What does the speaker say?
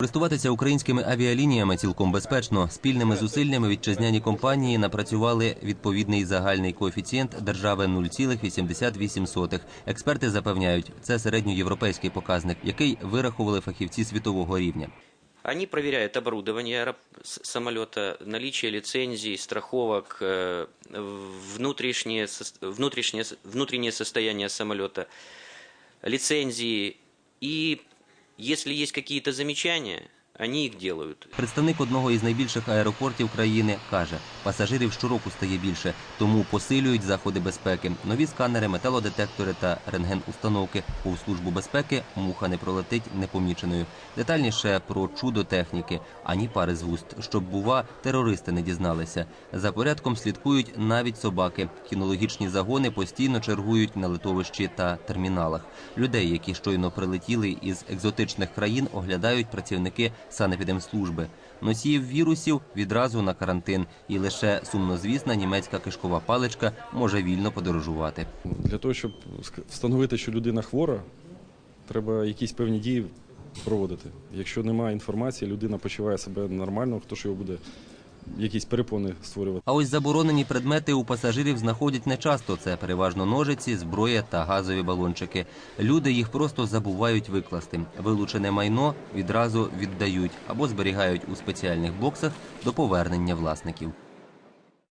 Користуватися українськими авіалініями цілком безпечно. Спільними зусиллями вітчизняні компанії напрацювали відповідний загальний коефіцієнт держави 0,88. Експерти запевняють, це середньоєвропейський показник, який вирахували фахівці світового рівня. Они проверяют оборудование самолета, наличие лицензий, страховок, э, внутреннее, внутреннее состояние самолета, лицензии. И если есть какие-то замечания, они их делают. Представник одного із найбільших аеропортів країни каже, пасажирів щороку стає більше, тому посилюють заходи безпеки. Нові сканери, металодетектори та рентген-установки. У службу безпеки муха не пролетить непоміченою. Детальніше про чудо техніки, ані пари з вуст, щоб бува терористи не дізналися. За порядком слідкують навіть собаки. Кінологічні загони постійно чергують на литовищі та терміналах. Людей, які щойно прилетіли із екзотичних країн, оглядають працівники санепідемслужби. Носіїв вірусів відразу на карантин, і лише сумнозвісна німецька кишкова паличка може вільно подорожувати. Для того, щоб встановити, що людина хвора, треба якісь певні дії проводити. Якщо немає інформації, людина почуває себе нормально, хто ж його буде якісь перепони створювати. А ось заборонені предмети у пасажирів знаходять нечасто. Це переважно ножиці, зброя та газові балончики. Люди їх просто забувають викласти. Вилучене майно відразу віддають або зберігають у спеціальних боксах до повернення власників.